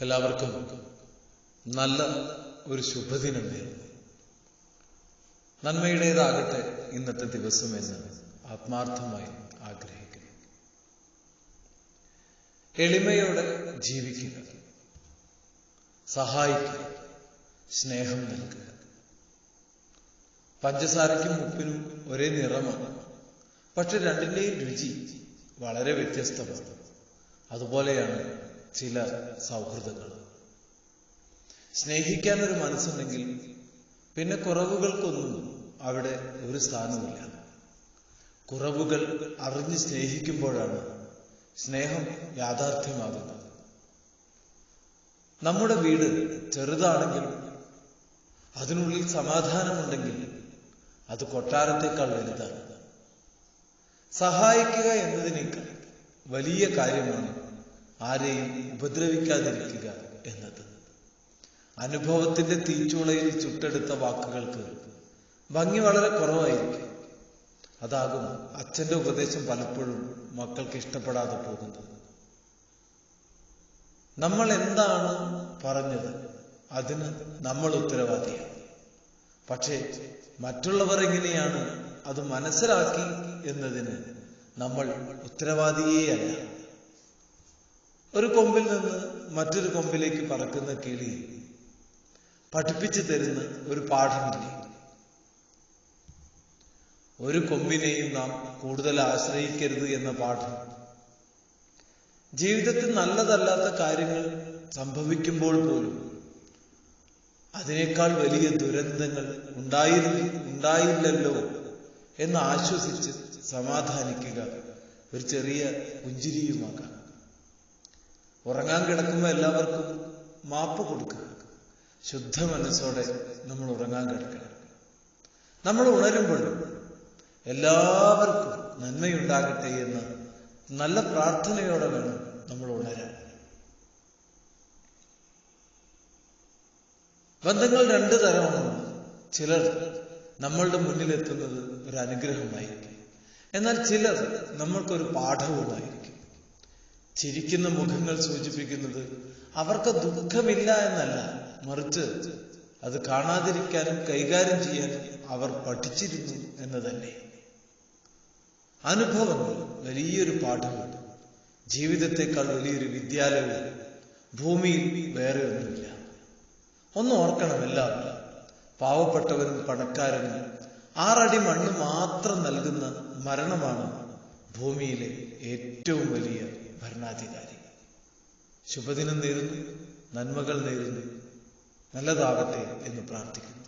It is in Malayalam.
എല്ലാവർക്കും നല്ല ഒരു ശുഭദിനം നേരുന്നു. നന്മയുടേതാകട്ടെ ഇന്നത്തെ ദിവസം എന്ന് ആത്മാർത്ഥമായി ആഗ്രഹിക്കുന്നു. എളിമയോടെ ജീവിക്കുക. സഹായിക്കുക. സ്നേഹം നൽകുക. പഞ്ചസാരയ്ക്കും ഉപ്പിനും ഒരേ നിറമാണ്. പക്ഷെ രണ്ടിന്റെയും രുചി വളരെ വ്യത്യസ്തമാണ്. അതുപോലെയാണ് ചില സൗഹൃദങ്ങൾ. സ്നേഹിക്കാൻ ഒരു മനസ്സുണ്ടെങ്കിൽ പിന്നെ കുറവുകൾക്കൊന്നും അവിടെ ഒരു സ്ഥാനമില്ല കുറവുകൾ അറിഞ്ഞ് സ്നേഹിക്കുമ്പോഴാണ് സ്നേഹം യാഥാർത്ഥ്യമാകുന്നത്. നമ്മുടെ വീട് ചെറുതാണെങ്കിലും അതിനുള്ളിൽ സമാധാനമുണ്ടെങ്കിൽ അത് കൊട്ടാരത്തെക്കാൾ വലുതാണ്. സഹായിക്കുക എന്നതിനേക്കാൾ വലിയ കാര്യമാണ് ആരെയും ഉപദ്രവിക്കാതിരിക്കുക എന്നത്. അനുഭവത്തിന്റെ തീച്ചുളയിൽ ചുട്ടെടുത്ത വാക്കുകൾക്ക് ഭംഗി വളരെ കുറവായിരിക്കും. അതാകും അച്ഛന്റെ ഉപദേശം പലപ്പോഴും മക്കൾക്ക് ഇഷ്ടപ്പെടാതെ പോകുന്നത്. നമ്മൾ എന്താണ് പറഞ്ഞത്? അതിന് നമ്മൾ ഉത്തരവാദിയാണ്. പക്ഷേ മറ്റുള്ളവർ എങ്ങനെയാണ് അത് മനസ്സിലാക്കി എന്നതിന് നമ്മൾ ഉത്തരവാദിയേയല്ല ഒരു കൊമ്പിൽ നിന്ന് മറ്റൊരു കൊമ്പിലേക്ക് പറക്കുന്ന കിളി പഠിപ്പിച്ചു തരുന്ന ഒരു പാഠമില്ല? ഒരു കൊമ്പിനെയും നാം കൂടുതൽ ആശ്രയിക്കരുത് എന്ന പാഠം. ജീവിതത്തിൽ നല്ലതല്ലാത്ത കാര്യങ്ങൾ സംഭവിക്കുമ്പോൾ പോലും അതിനേക്കാൾ വലിയ ദുരന്തങ്ങൾ ഉണ്ടായിരുന്നു ഉണ്ടായില്ലല്ലോ എന്ന് ആശ്വസിച്ച് സമാധാനിക്കുക ഒരു ചെറിയ പുഞ്ചിരിയുമാകാം ഉറങ്ങാൻ കിടക്കുമ്പോൾ എല്ലാവർക്കും മാപ്പ് കൊടുക്കുക. ശുദ്ധ മനസ്സോടെ നമ്മൾ ഉറങ്ങാൻ കിടക്കണം നമ്മൾ ഉണരുമ്പോഴും എല്ലാവർക്കും നന്മയുണ്ടാകട്ടെ എന്ന് നല്ല പ്രാർത്ഥനയോടെ വേണം നമ്മൾ ഉണരാൻ. ബന്ധങ്ങൾ രണ്ടു തരമാണ്. ചിലർ നമ്മളുടെ മുന്നിലെത്തുന്നത് ഒരു അനുഗ്രഹമായിരിക്കും. എന്നാൽ ചിലർ നമ്മൾക്കൊരു പാഠവുമായിരിക്കും. ചിരിക്കുന്ന മുഖങ്ങൾ സൂചിപ്പിക്കുന്നത് അവർക്ക് ദുഃഖമില്ല എന്നല്ല. മറിച്ച് അത് കാണാതിരിക്കാനും കൈകാര്യം ചെയ്യാനും അവർ പഠിച്ചിരുന്നു എന്ന് തന്നെ അനുഭവങ്ങൾ വലിയൊരു പാഠമാണ് ജീവിതത്തെക്കാൾ വലിയൊരു വിദ്യാലയം ഭൂമിയിൽ വേറെ ഒന്നുമില്ല. ഒന്ന് ഓർക്കണം എല്ലാവരും പാവപ്പെട്ടവനും പണക്കാരനും ആറടി മണ്ണ് മാത്രം നൽകുന്ന മരണമാണ് ഭൂമിയിലെ ഏറ്റവും വലിയ ഭരണാധികാരി. ശുഭദിനം നേരുന്നു നന്മകൾ നേരുന്നു നല്ലതാകട്ടെ എന്ന് പ്രാർത്ഥിക്കുന്നു.